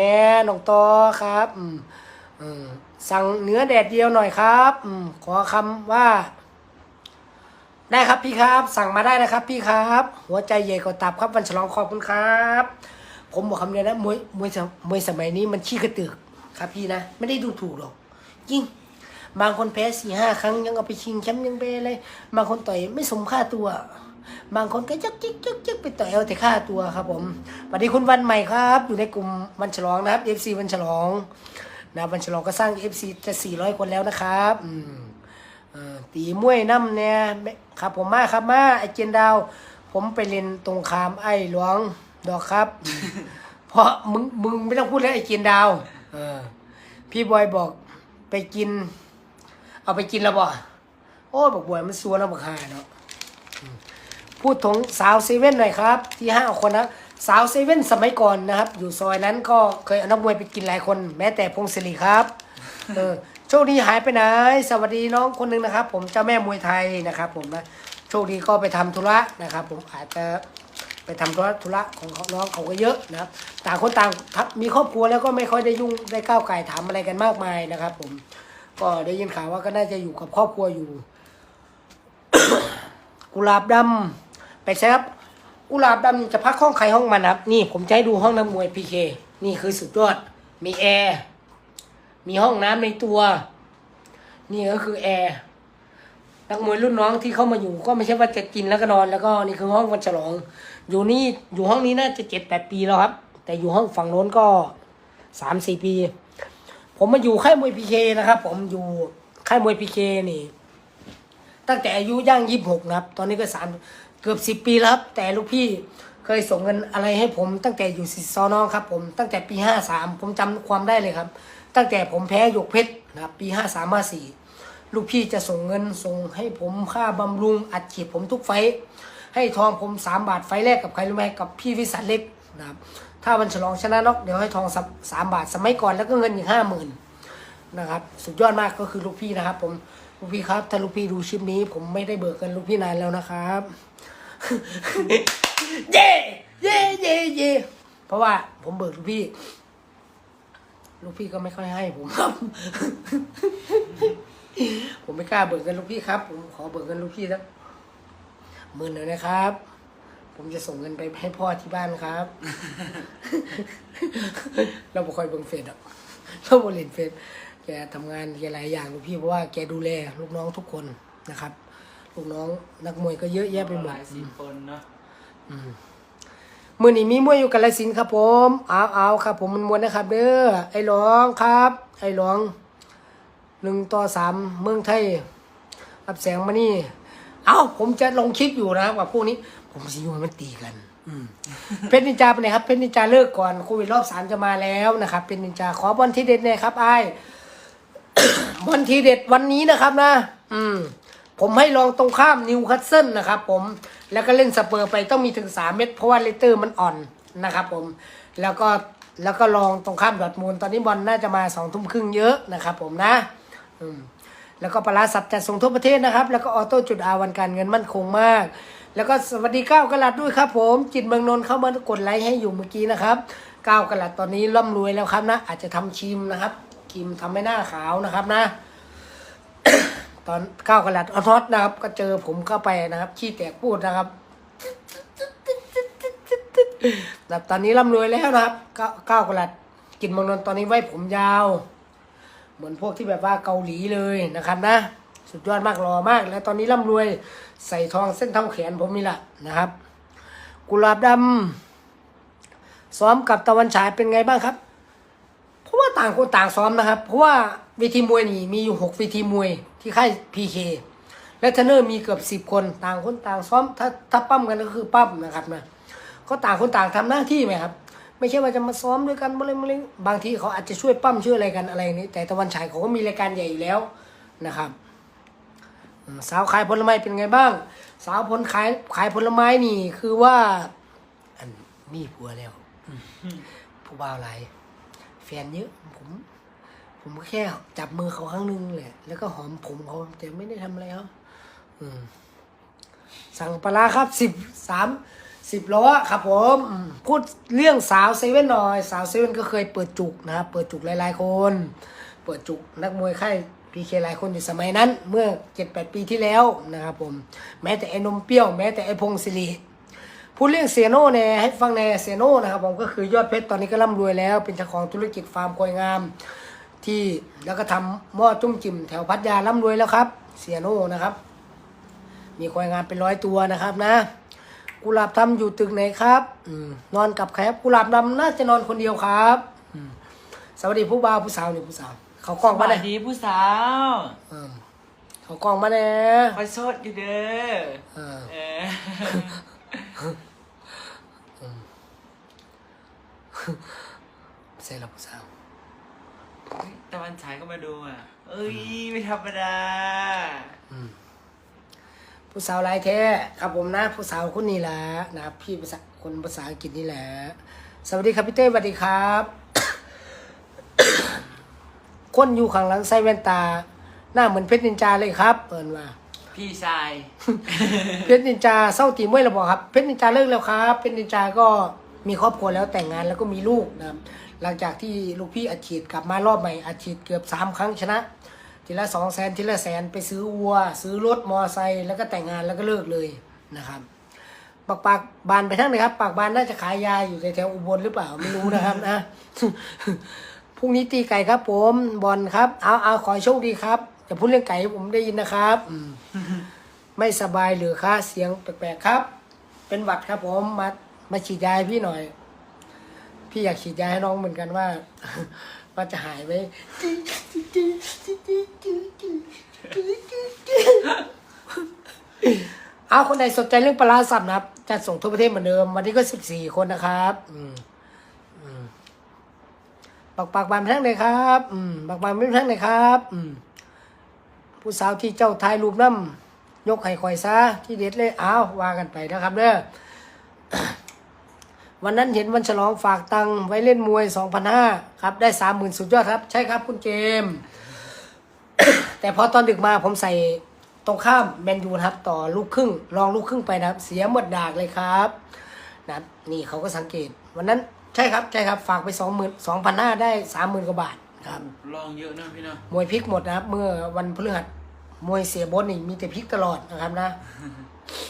แน่น้องตอครับสั่งเนื้อแดดเดียวหน่อยครับขอคำว่า ได้ครับพี่ครับ สั่งมาได้นะครับ พี่ครับ หัวใจใหญ่กว่าตับครับวันฉลองขอบคุณครับ ผมบอกคำเดียวนะมวยมวยสมมวยสมัยนี้มันขี้กระตึกครับพี่นะ ไม่ได้ดูถูกหรอกจริงบางคนแพ้สี่ห้าครั้งยังเอาไปชิงแชมป์ยังไปเลยบางคนต่อยไม่สมค่าตัว บางคนก็ยักยิกยักยิกไปต่อยเอาแต่ค่าตัวครับผม สวัสดีคุณวันใหม่ครับ อยู่ในกลุ่มวันฉลองนะครับ FC วันฉลองนะวันฉลองก็สร้าง FC จะ400 คนแล้วนะครับอืมตีมวยน้ำเนี่ยครับผมมาครับมาไอเจนดาว ผมไปเรียนตรงคามไอ้หลวงดอกครับ เพราะมึงมึงไม่ต้องพูดแล้วไอเจนดาวเออพี่บอยบอกไปกิน เอาไปกินแล้วบ่โอ้บอกบอยมันซัวแล้วบอกหายเนาะพูดถึงสาวเซเว่นหน่อยครับ ที่ห้าคนนะ สาวเซเว่นสมัยก่อนนะครับ อยู่ซอยนั้นก็เคยเอานักมวยไปกินหลายคน แม้แต่พงศิริครับเออโชคดีหายไปไหน สวัสดีน้องคนหนึ่งนะครับ ผมเจ้าแม่มวยไทยนะครับ ผมนะโชคดีก็ไปทำธุระนะครับ ผมอาจจะไปทำธุระธุระของน้องเขาก็เยอะนะครับต่างคนต่างมีครอบครัวแล้วก็ไม่ค่อยได้ยุ่งได้ก้าวไก่ถามอะไรกันมากมายนะครับ ผม ก็ได้ยินข่าวว่าก็น่าจะอยู่กับครอบครัวอยู่ กุหลาบดำไปใช่ครับ กุหลาบดำจะพักห้องใครห้องมันครับ นี่ผมจะให้ดูห้องน้ำมวยพีเคนี่คือสุดยอด มีแอร์ มีห้องน้ำในตัว นี่ก็คือแอร์นักมวยรุ่นน้องที่เข้ามาอยู่ก็ไม่ใช่ว่าจะกินแล้วก็นอน แล้วก็นี่คือห้องวันฉลอง อยู่นี่อยู่ห้องนี้น่าจะเจ็ดแปดปีแล้วครับ แต่อยู่ห้องฝั่งโน้นก็สามสี่ปี ผมมาอยู่ค่ายมวยพีเคนะครับ ผมอยู่ค่ายมวยพีเคนี่ ตั้งแต่อายุย่างยี่สิบหกนะครับ ตอนนี้ก็สาม เกือบสิบปีแล้วครับ แต่ลูกพี่เคยส่งเงินอะไรให้ผมตั้งแต่อยู่สิซอน้องครับ ผมตั้งแต่ปีห้าสามผมจำความได้เลยครับ ตั้งแต่ผมแพ้หยกเพชรนะครับปีห้าสามห้าสี่ลูกพี่จะส่งเงินส่งให้ผมค่าบำรุงอัดฉีดผมทุกไฟ ให้ทองผมสามบาทไฟแรกกับใครรู้ไหมกับพี่วิสันเล็กนะครับถ้าวันฉลองชนะน็อกเดี๋ยวให้ทองสามบาทสมัยก่อนแล้วก็เงินอีกห้าหมื่นนะครับสุดยอดมากก็คือลูกพี่นะครับ ผมลูกพี่ครับถ้าลูกพี่ดูคลิปนี้ ผมไม่ได้เบิกเงินลูกพี่นานแล้วนะครับ เย่เย่เย่เย่เพราะว่าผมเบิกลูกพี่ ลูกพี่ก็ไม่ค่อยให้ผมครับ ผมไม่กล้าเบิกเงินลูกพี่ครับ ผมขอเบิกเงินลูกพี่สักหมื่นหน่อยนะครับ ผมจะส่งเงินไปให้พ่อที่บ้านครับ เราบ่ค่อยเบิ่งเฟซอะเราบ่เล่นเฟซแกทำงานแกหลายอย่างลูกพี่เพราะว่าแกดูแลลูกน้องทุกคนนะครับ ลูกน้องนักมวยก็เยอะแยะไปหมหดลายสิบคนเนาะมือนี้มีมวยอยู่กาลสินธุ์ครับผมเอาเอาครับ ผมมันมวยนะครับ เด้อไอ้หลองครับ ไอ้หลองหนึ่งต่อสามเมืองไทยรับแสงมานี่ เอาผมจะลงคลิปอยู่นะว่าพวกนี้ ผมสิอยู่ให้มันตีกันอืม เพชรนินจาไปไหนครับเพชรนินจาเลิกก่อนโควิดรอบสามจะมาแล้วนะครับเป็นนินจาขอบอลที่เด็ดเนี่ยครับไอ้าย บอลทีเด็ดวันนี้นะครับนะ อืม ผมให้ลองตรงข้ามนิวคาสเซิลนะครับผมแล้วก็เล่นสเปอร์ไปต้องมีถึงสามเม็ดเพราะว่าเลเตอร์มันอ่อนนะครับผมแล้วก็แล้วก็ลองตรงข้ามดอทมูล ตอนนี้บอลน่าจะมาสองทุ่มครึ่งเยอะนะครับผมนะมแล้วก็ปลาร้าสับจัดส่งทั่วประเทศนะครับ แล้วก็ออโต้จุดอาวันการเงินมั่นคงมาก แล้วก็สวัสดีก้าวกระลัดด้วยครับผมจิตเมืองนนท์เข้ามากดไลค์ให้อยู่เมื่อกี้นะครับก้าวกระลัดตอนนี้ร่ำรวยแล้วครับนะ อาจจะทำชิมนะครับครีมทำให้หน้าขาวนะครับนะ ตอนก้าวกระลัดออทอตนะครับ ก็เจอผมเข้าไปนะครับขี้แตกพูดนะครับแบบตอนนี้ร่ำรวยแล้วนะครับก้าวก้ากระลัดกินมืองนนตอนนี้ไว้ผมยาว เหมือนพวกที่แบบว่าเกาหลีเลยนะครับนะ สุดยอดมากรอมาก แล้วตอนนี้ร่ำรวยใส่ทองเส้นเท่าแขนผมนี่แหละนะครับ กุหลาบดำซ้อมกับตะวันฉายเป็นไงบ้างครับ เพราะว่าต่างคนต่างซ้อมนะครับ เพราะว่า เวทีมวยนี่มีอยู่หกเวทีมวยที่ค่ายพีเคและเทรนเนอร์มีเกือบสิบคนต่างคนต่างซ้อมถ้าถ้าปั้มกันก็คือปั้มนะครับนะก็ต่างคนต่างทำหน้าที่ไหมครับ ไม่ใช่ว่าจะมาซ้อมด้วยกันบริบริบางทีเขาอาจจะช่วยปั้มช่วยอะไรกันอะไรนี้ แต่ตะวันฉายเขาก็มีรายการใหญ่อยู่แล้วนะครับสาวขายผลไม้เป็นไงบ้าง สาวผลขายขายผลไม้นี่คือว่า อันมีผัวแล้วผู้บ่าวหลายแฟนเยอะผม ผมก็แค่จับมือเขาครั้งหนึงแหละ แล้วก็หอมผมเขาแต่ไม่ได้ทำอะไรเขาสั่งปลาครับสิบสามสิบล้อครับผมมพูดเรื่องสาวเซเว่นหน่อย สาวเซเว่นก็เคยเปิดจุกนะครับเปิดจุกหลายๆคน เปิดจุกนักมวยค่ายพีเคหลายคนอยู่สมัยนั้น เมื่อเจ็ดแปดปีที่แล้วนะครับผม แม้แต่ไอ้นมเปรี้ยว แม้แต่ไอ้พงศิริพูดเรื่องเซโน่เนี่ยให้ฟังในเซโน่นะครับผมก็คือยอดเพชรตอนนี้ก็ร่ำรวยแล้ว เป็นเจ้าของธุรกิจฟาร์มควายงาม ที่แล้วก็ทำหม้อจุ้มจิ่มแถวพัทยาร่ำรวยแล้วครับเซียโน่นะครับ มีควายงามเป็นร้อยตัวนะครับนะ กุหลาบทำอยู่ตึกไหนครับอมนอนกับใครครับกุหลาบดำน่าจะนอนคนเดียวครับอืมสวัสดีผู้บ่าวผู้สาวนี่ผู้สาว เขากล้องสมาวัเนี่สยดีผู้สาวอืมเขากล้องมาเนี่ยคอยโสดอยู่เด้อเออเออใช่แล้วผู้สาว ตะวันฉายก็มาดูอะ เอ้ย ไม่ธรรมดา ผู้สาวลายแท้ครับผมนะผู้สาวคนนี้แหละนะครับพี่ภาษาคนภาษาอังกฤษนี่แหละ สวัสดีครับพี่เต้สวัสดีครับ คนอยู่ข้างหลังใส่แว่นตา หน้าเหมือนเพชรนินจาเลยครับเปิดมาพี่ชาย เพชรนินจาเศร้าตีมวยเราบอกครับเพชรนินจาเลิกแล้วครับเพชรนินจาก็มีครอบครัวแล้วแต่งงานแล้วก็มีลูกนะครับ หลังจากที่ลูกพี่อัดฉีดกลับมารอบใหม่อัดฉีดเกือบสามครั้งชนะ ทีละสองแสนทีละแสนไปซื้อวัว ซื้อรถมอไซค์แล้วก็แต่งงานแล้วก็เลิกเลยนะครับปากปากบานไปทั้งเลยครับ ปากบานน่าจะขายยาอยู่แถวอุบลหรือเปล่าไม่รู้นะครับนะพรุ่งนี้ตีไก่ครับ ผมบอลครับ เอาเอาขอโชคดีครับอย่าพูดเรื่องไก่ผมได้ยินนะครับอไม่สบายหรือคะเสียงแปลกๆครับ เป็นหวัดครับผมมามาฉีดยาพี่หน่อย พี่อยากฉีดยาให้น้องเหมือนกันว่า ว่าจะหายไหมเอาคนใดสนใจเรื่องปลาสับนะครับจะส่งทั่วประเทศเหมือนเดิม วันนี้ก็สิบสี่คนนะครับ อืมอืมปากปากบานไปทั้งเลยครับ อืมปากบานไม่ทั้งเลยครับ อืมผู้สาวที่เจ้าทายรูปน้ำยกไข่ข่อยซะที่เด็ดเลยอ้าวว่ากันไปนะครับเด้อ วันนั้นเห็นวันฉลองฝากตังค์ไว้เล่นมวย 2,500ครับ ได้ 30,000 สุดยอดครับ ใช่ครับคุณเจมส์แต่พอตอนดึกมาผมใส่ตรงข้ามแมนยูนะครับ ต่อลูกครึ่งลองลูกครึ่งไปนะครับ เสียหมดดากเลยครับนะครับนี่เขาก็สังเกต วันนั้นใช่ครับ ใช่ครับ ฝากไป 2 0 0 0 0 2,500ได้ 30,000กว่าบาทครับลองเยอะนะพี่เนาะมวยพลิกหมดนะครับ เมื่อวันพฤหัสมวยเสียบดนี่มีแต่พลิกตลอดนะครับนะเพ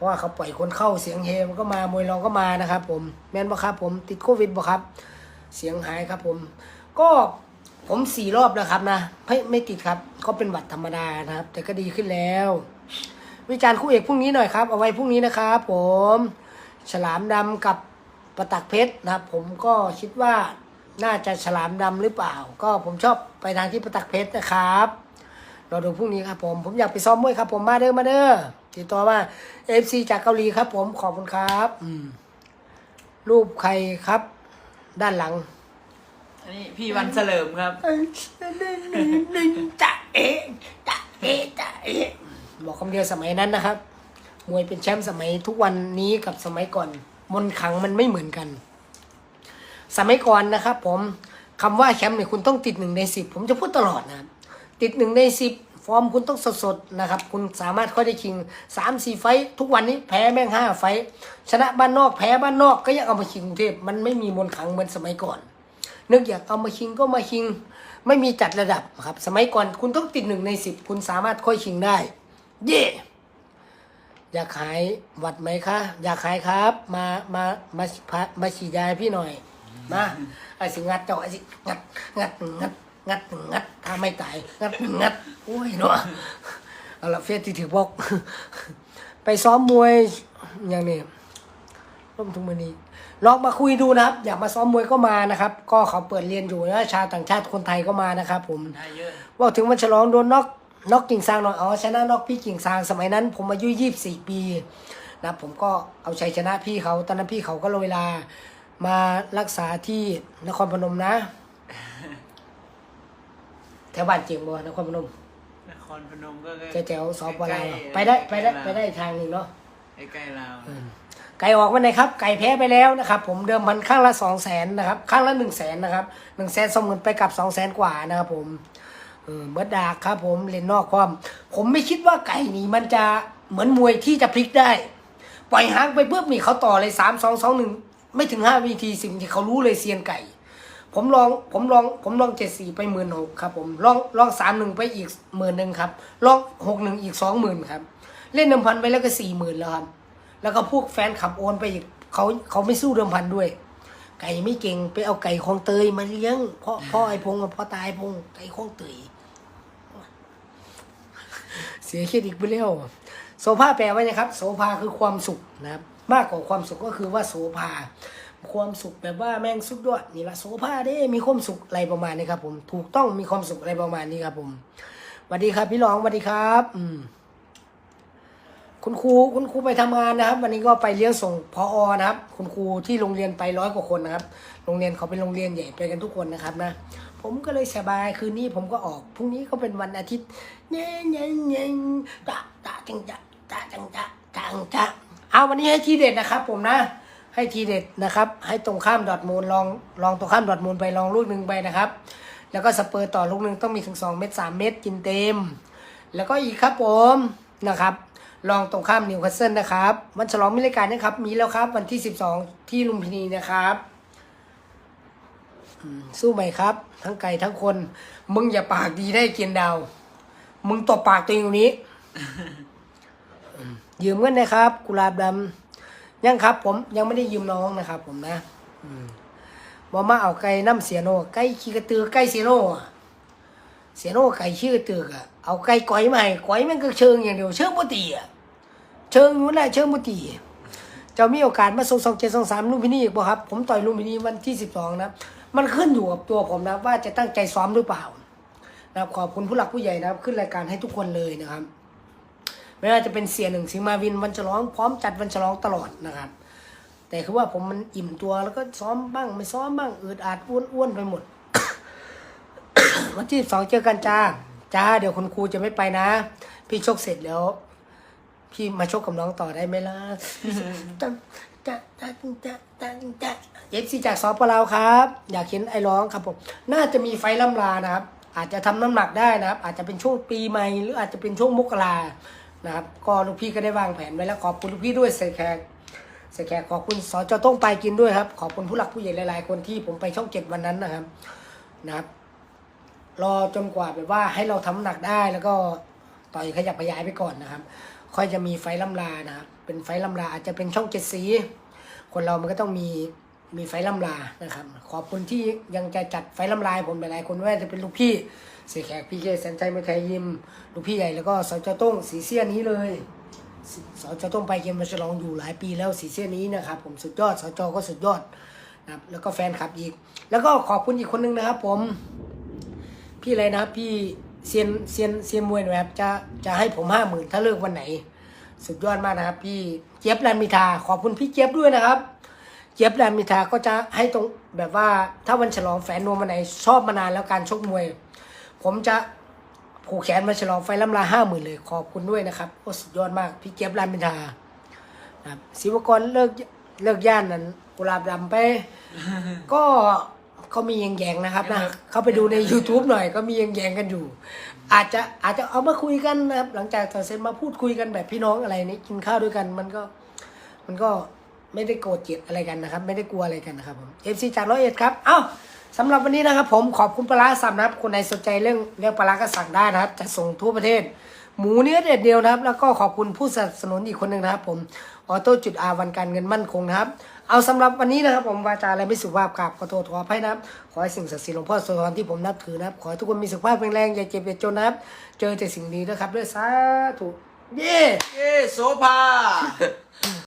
ราะว่าเขาปล่อยคนเข้าเสียงเฮมันก็มามวยรองก็มานะครับผมแม่นบ่ครับผมติดโควิดบ่ครับ เสียงหายครับผม ก็ผมสี่รอบแล้วครับนะไม่ไม่ติดครับก็เป็นหวัดธรรมดานะครับ แต่ก็ดีขึ้นแล้ว วิจารณ์คู่เอกพรุ่งนี้หน่อยครับ เอาไว้พรุ่งนี้นะครับ ผม ฉลามดำกับประตักเพชรนะครับ ผมก็คิดว่าน่าจะฉลามดำหรือเปล่า ก็ผมชอบไปทางที่ประตักเพชรนะครับเราดูพรุ่งนี้ครับผม ผมอยากไปซ้อมมวยครับผมมาเด้อมาเด้อ ติดต่อมาเอฟซีจากเกาหลีครับ ผมขอบคุณครับ อืม รูปใครครับ ด้านหลังอันนี้พี่วันเฉลิมครับจะเอะจะเอะจะเอะบอกคำเดียวสมัยนั้นนะครับ มวยเป็นแชมป์สมัยทุกวันนี้กับสมัยก่อน มนต์ขลังมันไม่เหมือนกัน สมัยก่อนนะครับ ผมคำว่าแชมป์เนี่ยคุณต้องติดหนึ่งในสิบผมจะพูดตลอดนะครับติดหนึ่งในสิบฟอ ร์มคุณต้องสดๆนะครับ คุณสามารถค่อยได้ชิงสามสี่ไฟทุกวันนี้แพ้แม่งห้าไฟ ชนะบ้านนอกแพ้บ้านนอกก็ยังเอามาชิงกรุงเทพมันไม่มีมนขังเหมือนสมัยก่อน นึกอยากเอามาชิงก็มาชิง ไม่มีจัดระดับครับ สมัยก่อนคุณต้องติดหนึ่งในสิบคุณสามารถค่อยชิงได้ เย่อยากขายหวัดไหมคะอยากขายครับมามามามามาฉีดยาให้พี่หน่อยมาไอ้สิงัดเจ้าไอ้สิงัดงัดงัด งัดงัดถ้าไม่ตาย งัดงัดโอ้ยเนาะเอาละเฟสที่ถือบอก ไปซ้อมมวยอย่างนี้ร่วมทุกมือนี้ ลองมาคุยดูนะครับ อยากมาซ้อมมวยก็มานะครับ ก็เขาเปิดเรียนอยู่นะชาวต่างชาติคนไทยก็มานะครับผมได้เยอะว่าถึงวันฉลองโดนน็อกน็อกกิ่งซางหน่อยอ๋อชนะน็อกพี่กิ่งซางสมัยนั้น ผมอายุยี่สี่ปีนะครับผมก็เอาชัยชนะพี่เขาตอนนั้นพี่เขาก็เลยเวลามารักษาที่นครพนมนะ แถวบ้านเจียงบัวนครพนมนครพนมก็แถวๆสปลาวใกล้ๆไปได้ไปได้ใกไปล้ๆได้อีกทางหนึ่งเนาะ ใกล้ๆเราไก่ออกวันไหนครับ ไก่แพ้ไปแล้วนะครับผมเดิมพันข้างละสองแสนนะครับข้างละหนึ่งแสนนะครับหนึ่งแสนสองหมื่นไปกับสองแสนกว่านะครับผมเออเบิร์ดดากครับผมเล่นนอกความ ผมไม่คิดว่าไก่นี่มันจะเหมือนมวยที่จะพลิกได้ ปล่อยหางไปปุ๊บนี่เขาต่อเลยสามสองสองหนึ่งไม่ถึงห้าวิธีสิบที่เขารู้เลยเซียนไก่ ผมลองผมลองผมลองเจ็ดสี่ไปหมื่นหกครับผมลองลองสามหนึ่งไปอีกหมื่นหนึ่งครับลองหกหนึ่งอีกสองหมื่นครับ เล่นเดิมพันไปแล้วก็สี่หมื่นแล้วครับ แล้วก็พวกแฟนขับโอนไปอีกเขาเขาไม่สู้เดิมพันด้วย ไก่ไม่เก่งไปเอาไก่ของเตยมาเลี้ยงเพราะพ่อไอ้พงกับพ่อตายพงไก่ของเตยเสียเครดิตไปแล้วโซภาแปลว่าไงครับโซภาคือความสุขนะครับ มากกว่าความสุขก็คือว่าโสภา ความสุขแบบว่าแม่งสุดยอดนี่ละโสภาเด้มีความสุขอะไรประมาณนี้ครับ ผมถูกต้องมีความสุขอะไรประมาณนี้ครับ ผมสวัสดีครับ พี่รองสวัสดีครับ อืมคุณครูคุณครูไปทำงานนะครับ วันนี้ก็ไปเลี้ยงส่งพออนะครับ คุณครูที่โรงเรียนไปร้อยกว่าคนนะครับ โรงเรียนเขาเป็นโรงเรียนใหญ่ไปกันทุกคนนะครับนะผมก็เลยสบายคืนนี้ผมก็ออกพรุ่งนี้ก็เป็นวันอาทิตย์เงี้ยเงี้ยเงี้ยตะตะจังจะตะจังจะจังจะเอาวันนี้ให้ทีเด็ดนะครับ ผมนะ ให้ทีเด็ดนะครับ ให้ตรงข้ามดอทมูลลองลองตรงข้ามดอทมูลไปลองลูกหนึ่งไปนะครับ แล้วก็สเปอร์ต่อลูกหนึ่งต้องมีถึงสองเม็ดสามเม็ดกินเต็ม แล้วก็อีกครับผมนะครับ ลองตรงข้ามนิวคาสเซิลนะครับวันฉลองมิรายการนะครับ มีแล้วครับวันที่ 12 ที่ลุมพินีนะครับสู้ไหมครับ ทั้งไก่ทั้งคน มึงอย่าปากดีได้เกียนดาว มึงตบปากตัวเองตรงนี้ ยืมเงินนะครับ กุหลาบดำ ยังครับ ผมยังไม่ได้ยืมน้องนะครับ ผมนะอมบอมาเอาไก่น้ำเสียโนไก่ขี้กระตือไก่เสียโนเสียโน่ไก่ชื่อตึกอะเอาไก่ก้อยมาให้ก้อยมันก็เชิงอย่างเดียวเชิงบุตีอะเชิงอยู่แหละเชิงบุตีจะมีโอกาสมาส่งสองเจ็ดสองสามลุมพินีอีกบ่ครับ ผมต่อยลุมพินีวันที่สิบสองนะมันขึ้นอยู่กับตัวผมนะว่าจะตั้งใจซ้อมหรือเปล่านะครับขอบคุณผู้หลักผู้ใหญ่นะครับ ขึ้นรายการให้ทุกคนเลยนะครับ ไม่ว่าจะเป็นเสียหนึ่งสิงมาวินวันฉลองพร้อมจัดวันฉลองตลอดนะครับ แต่คือว่าผมมันอิ่มตัวแล้วก็ซ้อมบ้าง ไม่ซ้อมบ้างอืดอาดอ้วนๆไปหมด วันที่สองเจอกันจ้าจ้าเดี๋ยวคุณครูจะไม่ไปนะ พี่ชกเสร็จแล้วพี่มาชกกับน้องต่อได้ไหมล่ะจ้าจ้าจ้าจ้าจ้าจ้าเอฟซีจากสปลาวครับ อยากเห็นไอ้ร้องครับผมน่าจะมีไฟล่ำลานะครับ อาจจะทำน้ำหนักได้นะครับ อาจจะเป็นช่วงปีใหม่หรืออาจจะเป็นช่วงมกรา นะครับ ก็ลูกพี่ก็ได้วางแผนไว้แล้วขอบคุณลูกพี่ด้วยเสกแขกเสกแขกขอบคุณสจต้องไปกินด้วยครับ ขอบคุณผู้หลักผู้ใหญ่หลายๆ คนที่ผมไปช่องเจ็ดวันนั้นนะครับนะครับ รอจนกว่าแบบว่าให้เราทำน้ำหนักได้แล้วก็ต่อยขยับขยายไปก่อนนะครับ ค่อยจะมีไฟล่ำลานะครับเป็นไฟล่ำลาอาจจะเป็นช่องเจ็ดสี คนเรามันก็ต้องมีมีไฟล่ำลานะครับ ขอบคุณที่ยังจะจัดไฟล่ำลาให้ผมหลายๆคนไม่ว่าจะเป็นลูกพี่ เสียแขกพี่เคแสนใจมาไทยยิมลูกพี่ใหญ่แล้วก็สจต้งสีเสี้ยนี้เลยสสจต้งไปเกมมาฉลองอยู่หลายปีแล้วสีเสี้ยนี้นะครับผมสุดยอดสจก็สุดยอดนะครับแล้วก็แฟนคลับอีก แล้วก็ขอบคุณอีกคนนึงนะครับ ผมพี่อะไรนะพี่เซียนเซียนเซียนมวยนะครับจะจะให้ผมห้าหมื่นถ้าเลิกวันไหน สุดยอดมากนะครับ พี่เจี๊ยบแรมมิทาขอบคุณพี่เจี๊ยบด้วยนะครับ เจี๊ยบแรมมิทาก็จะให้ตรงแบบว่าถ้าวันฉลองแฟนนวมวันไหนชอบมานานแล้วการชกมวย ผมจะผูกแขนมาฉลองไฟล้ำลาห้าหมื่นเลย ขอบคุณด้วยนะครับโอ้สุดยอดมาก พี่เจี๊ยบแรมมิทานะครับศิวกรเลิกเลิกย่านนั้นกุหลาบดำไป ก็เขามีแยงๆนะครับนะเขาไปดูใน YouTube หน่อยก็มีแยงๆกันอยู่ อาจจะอาจจะเอามาคุยกันนะครับ หลังจากต่อเซ็นมาพูดคุยกันแบบพี่น้องอะไรนี้กินข้าวด้วยกันมันก็ มันก็ไม่ได้โกรธเกลียดอะไรกันนะครับ ไม่ได้กลัวอะไรกันนะครับผมเอฟซีจากร้อยเอ็ดครับ เอ้า สำหรับวันนี้นะครับผมขอบคุณปลาร้าสับนะครับคนไหนสนใจเรื่องเรื่องปลาก็สั่งได้นะครับจะส่งทั่วประเทศ หมูเนื้อเด็ดเดียวนะครับ แล้วก็ขอบคุณผู้สนับสนุนอีกคนหนึ่งนะครับ ผมออโต้จุดอาวันการเงินมั่นคงนะครับ เอาสำหรับวันนี้นะครับ ผมวาจาอะไรไม่สุภาพครับขอโทษขออภัยนะครับ ขอให้สิ่งศักดิ์สิทธิ์หลวงพ่อโสธรที่ผมนับถือนะครับ ขอให้ทุกคนมีสุขภาพแข็งแรงอย่าเจ็บอย่าจนนะครับ เจอแต่สิ่งดีนะครับด้วยสาธุเย้เย้โซภา